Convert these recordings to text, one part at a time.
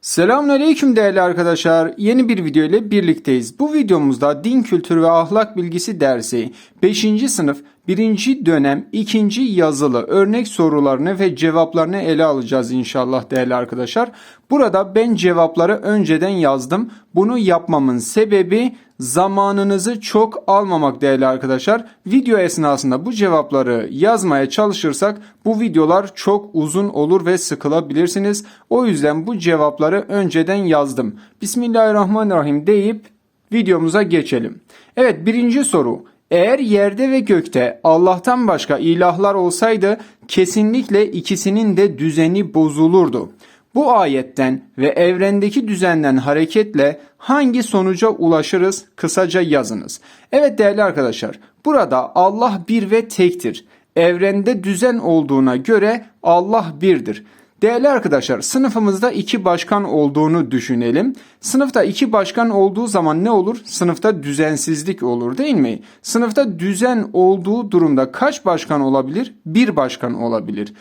Selamünaleyküm değerli arkadaşlar. Yeni bir video ile birlikteyiz. Bu videomuzda din kültürü ve ahlak bilgisi dersi 5. sınıf 1. dönem 2. yazılı örnek sorularını ve cevaplarını ele alacağız inşallah değerli arkadaşlar. Burada ben cevapları önceden yazdım. Bunu yapmamın sebebi zamanınızı çok almamak değerli arkadaşlar. Video esnasında bu cevapları yazmaya çalışırsak bu videolar çok uzun olur ve sıkılabilirsiniz. O yüzden bu cevapları önceden yazdım. Bismillahirrahmanirrahim deyip videomuza geçelim. Evet birinci soru. Eğer yerde ve gökte Allah'tan başka ilahlar olsaydı kesinlikle ikisinin de düzeni bozulurdu. Bu ayetten ve evrendeki düzenden hareketle hangi sonuca ulaşırız kısaca yazınız. Evet değerli arkadaşlar burada Allah bir ve tektir. Evrende düzen olduğuna göre Allah birdir. Değerli arkadaşlar sınıfımızda iki başkan olduğunu düşünelim. Sınıfta iki başkan olduğu zaman ne olur? Sınıfta düzensizlik olur değil mi? Sınıfta düzen olduğu durumda kaç başkan olabilir? Bir başkan olabilir.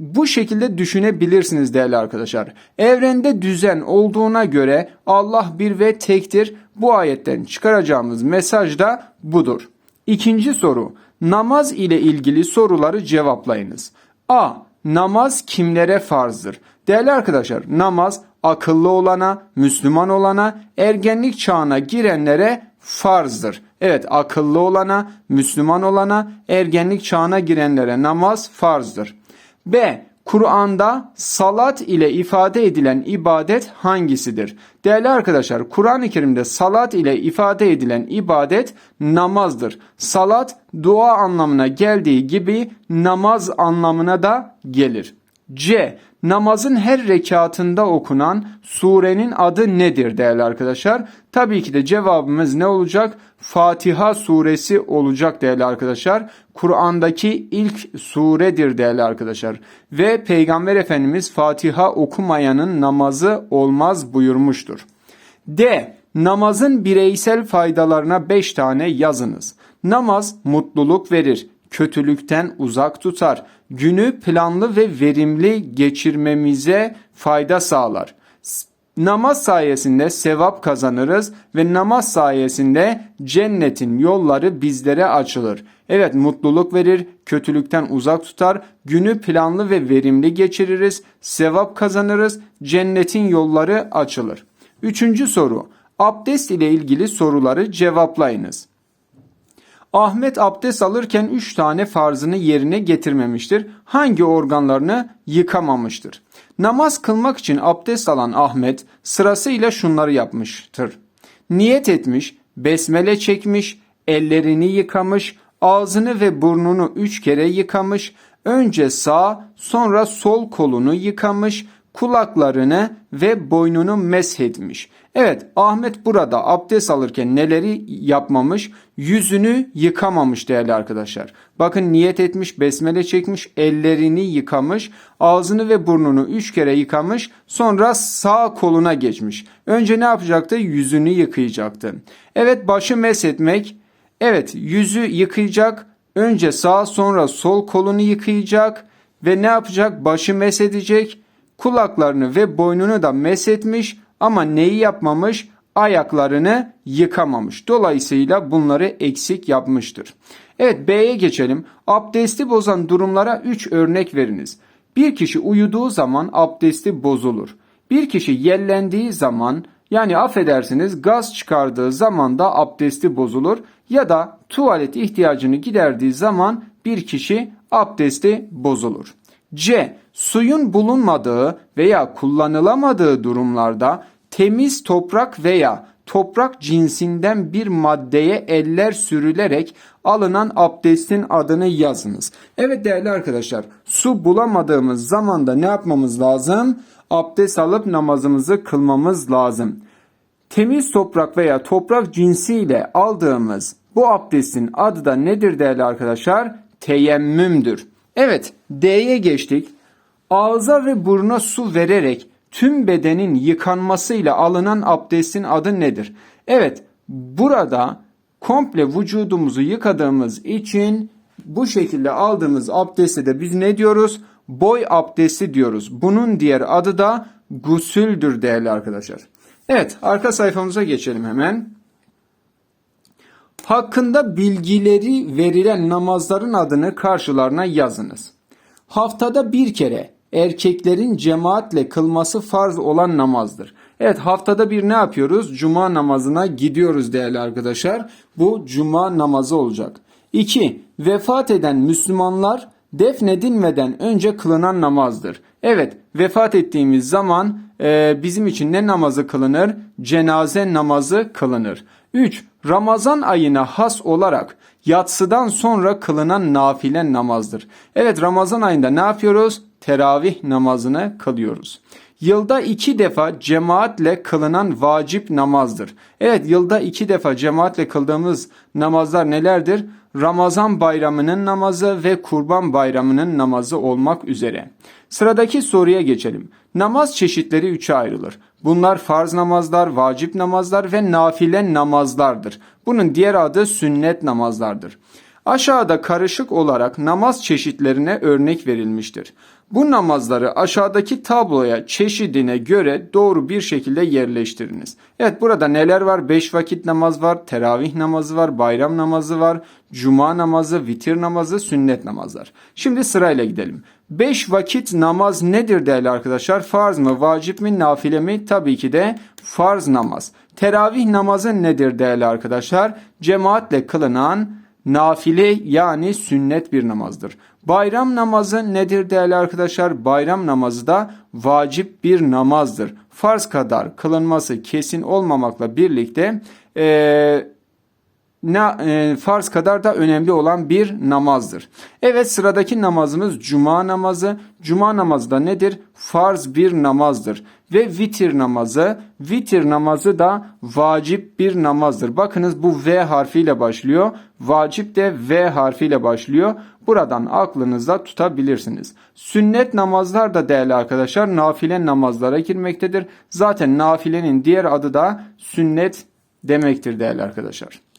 Bu şekilde düşünebilirsiniz değerli arkadaşlar. Evrende düzen olduğuna göre Allah bir ve tektir. Bu ayetten çıkaracağımız mesaj da budur. İkinci soru. Namaz ile ilgili soruları cevaplayınız. A. Namaz kimlere farzdır? Değerli arkadaşlar namaz akıllı olana, Müslüman olana, ergenlik çağına girenlere farzdır. Evet akıllı olana, Müslüman olana, ergenlik çağına girenlere namaz farzdır. B. Kur'an'da salat ile ifade edilen ibadet hangisidir? Değerli arkadaşlar, Kur'an-ı Kerim'de salat ile ifade edilen ibadet namazdır. Salat dua anlamına geldiği gibi namaz anlamına da gelir. C. Namazın her rekatında okunan surenin adı nedir değerli arkadaşlar? Tabii ki de cevabımız ne olacak? Fatiha suresi olacak değerli arkadaşlar. Kur'an'daki ilk suredir değerli arkadaşlar. Ve Peygamber Efendimiz Fatiha okumayanın namazı olmaz buyurmuştur. D. Namazın bireysel faydalarına 5 tane yazınız. Namaz mutluluk verir, kötülükten uzak tutar, günü planlı ve verimli geçirmemize fayda sağlar. Namaz sayesinde sevap kazanırız ve namaz sayesinde cennetin yolları bizlere açılır. Evet mutluluk verir, kötülükten uzak tutar, günü planlı ve verimli geçiririz, sevap kazanırız, cennetin yolları açılır. Üçüncü soru. Abdest ile ilgili soruları cevaplayınız. Ahmet abdest alırken üç tane farzını yerine getirmemiştir. Hangi organlarını yıkamamıştır? Namaz kılmak için abdest alan Ahmet sırasıyla şunları yapmıştır. Niyet etmiş, besmele çekmiş, ellerini yıkamış, ağzını ve burnunu üç kere yıkamış, önce sağ sonra sol kolunu yıkamış, kulaklarını ve boynunu meshetmiş. Evet Ahmet burada abdest alırken neleri yapmamış? Yüzünü yıkamamış değerli arkadaşlar. Bakın niyet etmiş, besmele çekmiş, ellerini yıkamış, ağzını ve burnunu üç kere yıkamış, sonra sağ koluna geçmiş. Önce ne yapacaktı? Yüzünü yıkayacaktı. Evet başı meshetmek. Evet yüzü yıkayacak. Önce sağ sonra sol kolunu yıkayacak ve ne yapacak? Başı mesedecek kulaklarını ve boynunu da mesetmiş ama neyi yapmamış? Ayaklarını yıkamamış. Dolayısıyla bunları eksik yapmıştır. Evet B'ye geçelim. Abdesti bozan durumlara 3 örnek veriniz. Bir kişi uyuduğu zaman abdesti bozulur. Bir kişi yellendiği zaman yani affedersiniz gaz çıkardığı zaman da abdesti bozulur ya da tuvalet ihtiyacını giderdiği zaman bir kişi abdesti bozulur. C. Suyun bulunmadığı veya kullanılamadığı durumlarda temiz toprak veya toprak cinsinden bir maddeye eller sürülerek alınan abdestin adını yazınız. Evet değerli arkadaşlar su bulamadığımız zaman da ne yapmamız lazım? Abdest alıp namazımızı kılmamız lazım. Temiz toprak veya toprak cinsiyle aldığımız bu abdestin adı da nedir değerli arkadaşlar? Teyemmümdür. Evet D'ye geçtik. Ağza ve buruna su vererek tüm bedenin yıkanmasıyla alınan abdestin adı nedir? Evet burada komple vücudumuzu yıkadığımız için bu şekilde aldığımız abdeste de biz ne diyoruz? Boy abdesti diyoruz. Bunun diğer adı da gusüldür değerli arkadaşlar. Evet arka sayfamıza geçelim hemen. Hakkında bilgileri verilen namazların adını karşılarına yazınız. Haftada bir kere erkeklerin cemaatle kılması farz olan namazdır. Evet haftada bir ne yapıyoruz? Cuma namazına gidiyoruz değerli arkadaşlar. Bu cuma namazı olacak. 2. Vefat eden Müslümanlar defnedilmeden önce kılınan namazdır. Evet vefat ettiğimiz zaman e, bizim için ne namazı kılınır? Cenaze namazı kılınır. 3. Ramazan ayına has olarak yatsıdan sonra kılınan nafile namazdır. Evet Ramazan ayında ne yapıyoruz? Teravih namazını kılıyoruz. Yılda iki defa cemaatle kılınan vacip namazdır. Evet yılda iki defa cemaatle kıldığımız namazlar nelerdir? Ramazan bayramının namazı ve kurban bayramının namazı olmak üzere. Sıradaki soruya geçelim. Namaz çeşitleri üçe ayrılır. Bunlar farz namazlar, vacip namazlar ve nafile namazlardır. Bunun diğer adı sünnet namazlardır. Aşağıda karışık olarak namaz çeşitlerine örnek verilmiştir. Bu namazları aşağıdaki tabloya çeşidine göre doğru bir şekilde yerleştiriniz. Evet burada neler var? 5 vakit namaz var, teravih namazı var, bayram namazı var, cuma namazı, vitir namazı, sünnet namazlar. Şimdi sırayla gidelim. 5 vakit namaz nedir değerli arkadaşlar? Farz mı, vacip mi, nafile mi? Tabii ki de farz namaz. Teravih namazı nedir değerli arkadaşlar? Cemaatle kılınan nafile yani sünnet bir namazdır. Bayram namazı nedir değerli arkadaşlar? Bayram namazı da vacip bir namazdır. Farz kadar kılınması kesin olmamakla birlikte e, ne, e, farz kadar da önemli olan bir namazdır. Evet sıradaki namazımız cuma namazı. Cuma namazı da nedir? Farz bir namazdır. Ve vitir namazı. Vitir namazı da vacip bir namazdır. Bakınız bu V harfiyle başlıyor. Vacip de V harfiyle başlıyor. Buradan aklınızda tutabilirsiniz. Sünnet namazlar da değerli arkadaşlar nafile namazlara girmektedir. Zaten nafilenin diğer adı da sünnet demektir değerli arkadaşlar.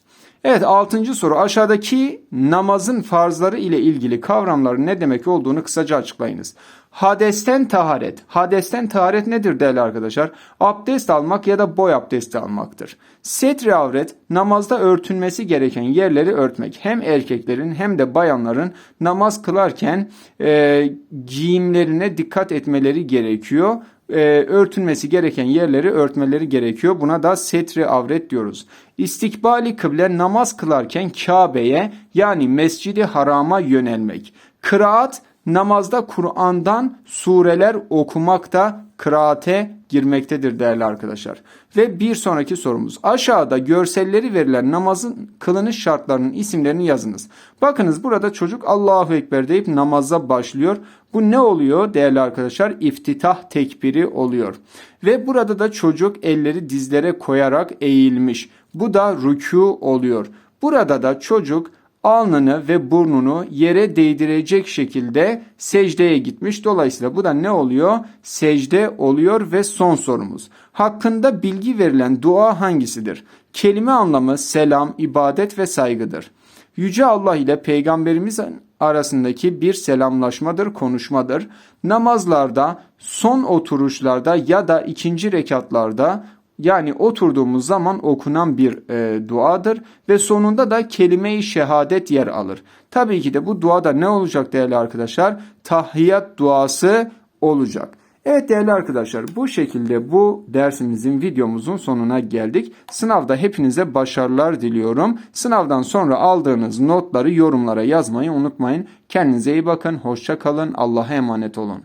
Evet altıncı soru aşağıdaki namazın farzları ile ilgili kavramların ne demek olduğunu kısaca açıklayınız. Hadesten taharet. Hadesten taharet nedir değerli arkadaşlar? Abdest almak ya da boy abdesti almaktır. Setri avret namazda örtünmesi gereken yerleri örtmek. Hem erkeklerin hem de bayanların namaz kılarken e, giyimlerine dikkat etmeleri gerekiyor e, örtünmesi gereken yerleri örtmeleri gerekiyor. Buna da setri avret diyoruz. İstikbali kıble namaz kılarken Kabe'ye yani Mescidi Haram'a yönelmek. Kıraat namazda Kur'an'dan sureler okumak da kıraate girmektedir değerli arkadaşlar. Ve bir sonraki sorumuz. Aşağıda görselleri verilen namazın kılınış şartlarının isimlerini yazınız. Bakınız burada çocuk Allahu Ekber deyip namaza başlıyor. Bu ne oluyor değerli arkadaşlar? İftitah tekbiri oluyor. Ve burada da çocuk elleri dizlere koyarak eğilmiş. Bu da rükû oluyor. Burada da çocuk alnını ve burnunu yere değdirecek şekilde secdeye gitmiş. Dolayısıyla bu da ne oluyor? Secde oluyor ve son sorumuz. Hakkında bilgi verilen dua hangisidir? Kelime anlamı selam, ibadet ve saygıdır. Yüce Allah ile Peygamberimiz arasındaki bir selamlaşmadır, konuşmadır. Namazlarda, son oturuşlarda ya da ikinci rekatlarda yani oturduğumuz zaman okunan bir e, duadır ve sonunda da kelime-i şehadet yer alır. Tabii ki de bu duada ne olacak değerli arkadaşlar? Tahiyyat duası olacak. Evet değerli arkadaşlar bu şekilde bu dersimizin videomuzun sonuna geldik. Sınavda hepinize başarılar diliyorum. Sınavdan sonra aldığınız notları yorumlara yazmayı unutmayın. Kendinize iyi bakın. Hoşça kalın. Allah'a emanet olun.